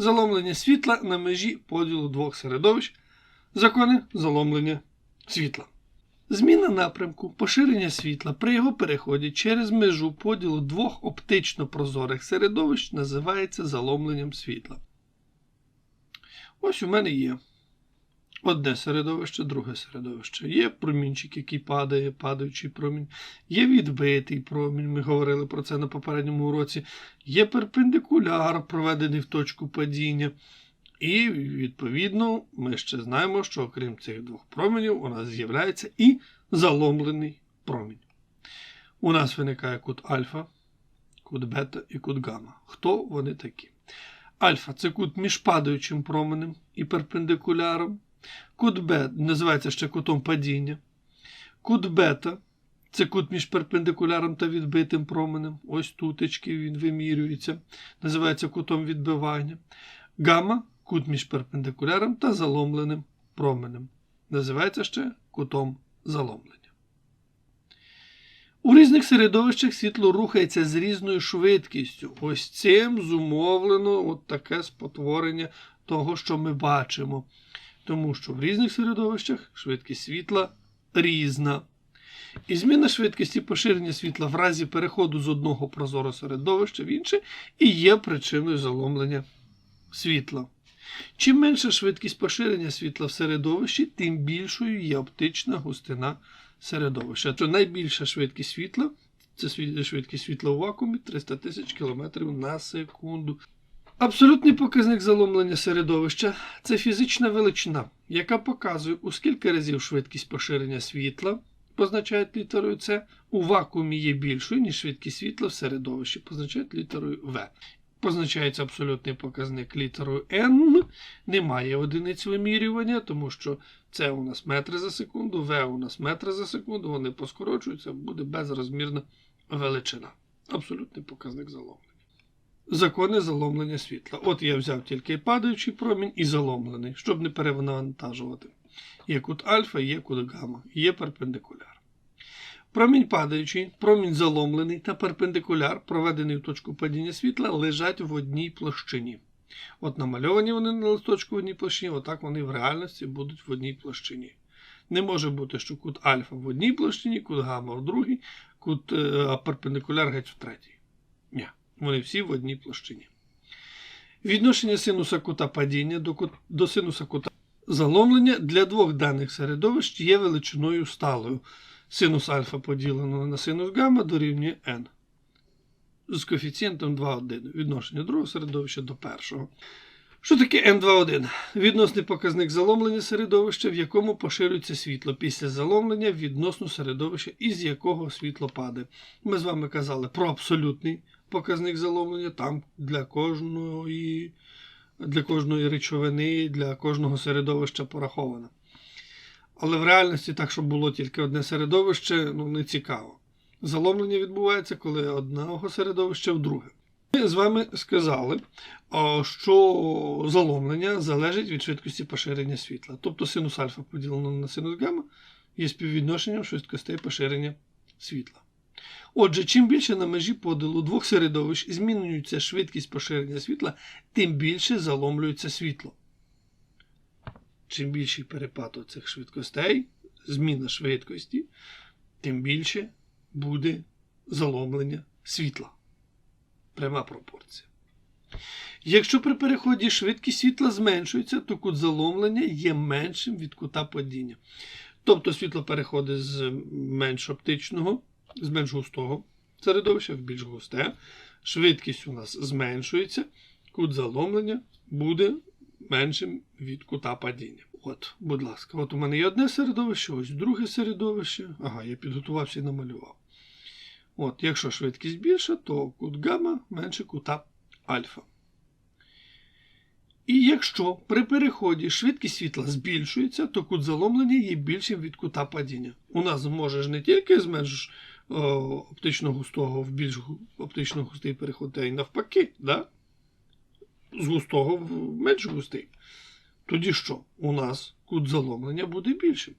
заломлення світла на межі поділу двох середовищ, закони заломлення світла. Зміна напрямку поширення світла при його переході через межу поділу двох оптично прозорих середовищ називається заломленням світла. Ось у мене є одне середовище, друге середовище. Є промінчик, який падає, падаючий промінь, є відбитий промінь, ми говорили про це на попередньому уроці, є перпендикуляр, проведений в точку падіння. І, відповідно, ми ще знаємо, що окрім цих двох променів, у нас з'являється і заломлений промінь. У нас виникає кут альфа, кут бета і кут гамма. Хто вони такі? Альфа це кут між падаючим променем і перпендикуляром. Кут Б називається ще кутом падіння. Кут бета це кут між перпендикуляром та відбитим променем. Ось тутечки він вимірюється. Називається кутом відбивання. Гамма кут між перпендикуляром та заломленим променем. Називається ще кутом заломлення. У різних середовищах світло рухається з різною швидкістю. Ось цим зумовлено от таке спотворення того, що ми бачимо. Тому що в різних середовищах швидкість світла різна. І зміна швидкості поширення світла в разі переходу з одного прозорого середовища в інше і є причиною заломлення світла. Чим менша швидкість поширення світла в середовищі, тим більшою є оптична густина середовища. То найбільша швидкість світла це швидкість світла у вакуумі 300 тисяч км на секунду. Абсолютний показник заломлення середовища це фізична величина, яка показує, у скільки разів швидкість поширення світла, позначають літерою С, у вакуумі є більшою, ніж швидкість світла в середовищі, позначають літерою В. Позначається абсолютний показник літерою N. Немає одиниць вимірювання, тому що це у нас метри за секунду, В у нас метри за секунду, вони поскорочуються, буде безрозмірна величина. Абсолютний показник заломлення. Закони заломлення світла. От я взяв тільки падаючий промінь і заломлений, щоб не перевантажувати. Є кут альфа, є кут гамма, є перпендикуляр. Промінь падаючий, промінь заломлений та перпендикуляр, проведений в точку падіння світла, лежать в одній площині. От намальовані вони на листочку в одній площині, отак вони в реальності будуть в одній площині. Не може бути, що кут альфа в одній площині, кут гамма в другій, кут е, перпендикуляр геть в третій. Ні, вони всі в одній площині. Відношення синуса кута падіння до, кут, до синуса кута заломлення для двох даних середовищ є величиною сталою. Синус альфа поділено на синус гамма дорівнює n. З коефіцієнтом 2,1. Відношення другого середовища до першого. Що таке N2,1? Відносний показник заломлення середовища, в якому поширюється світло після заломлення відносно середовища, із якого світло падає. Ми з вами казали про абсолютний показник заломлення, там для кожної, для кожної речовини, для кожного середовища пораховано. Але в реальності так, щоб було тільки одне середовище, ну не цікаво. Заломлення відбувається, коли одного середовища в друге. Ми з вами сказали, що заломлення залежить від швидкості поширення світла. Тобто синус альфа поділено на синус гамма є співвідношенням швидкостей поширення світла. Отже, чим більше на межі поділу двох середовищ змінюється швидкість поширення світла, тим більше заломлюється світло. Чим більший перепад цих швидкостей, зміна швидкості, тим більше буде заломлення світла. Пряма пропорція. Якщо при переході швидкість світла зменшується, то кут заломлення є меншим від кута падіння. Тобто світло переходить з менш оптичного, з менш густого середовища в більш густе. Швидкість у нас зменшується, кут заломлення буде меншим від кута падіння. От, будь ласка, от у мене є одне середовище, ось друге середовище. Ага, я підготувався і намалював. От, якщо швидкість більша, то кут гамма менше кута альфа. І якщо при переході швидкість світла збільшується, то кут заломлення є більшим від кута падіння. У нас може ж не тільки з менш о, оптично густого в більш оптично густий переход, а й навпаки, да? з густого в менш густий. Тоді що? У нас кут заломлення буде більшим.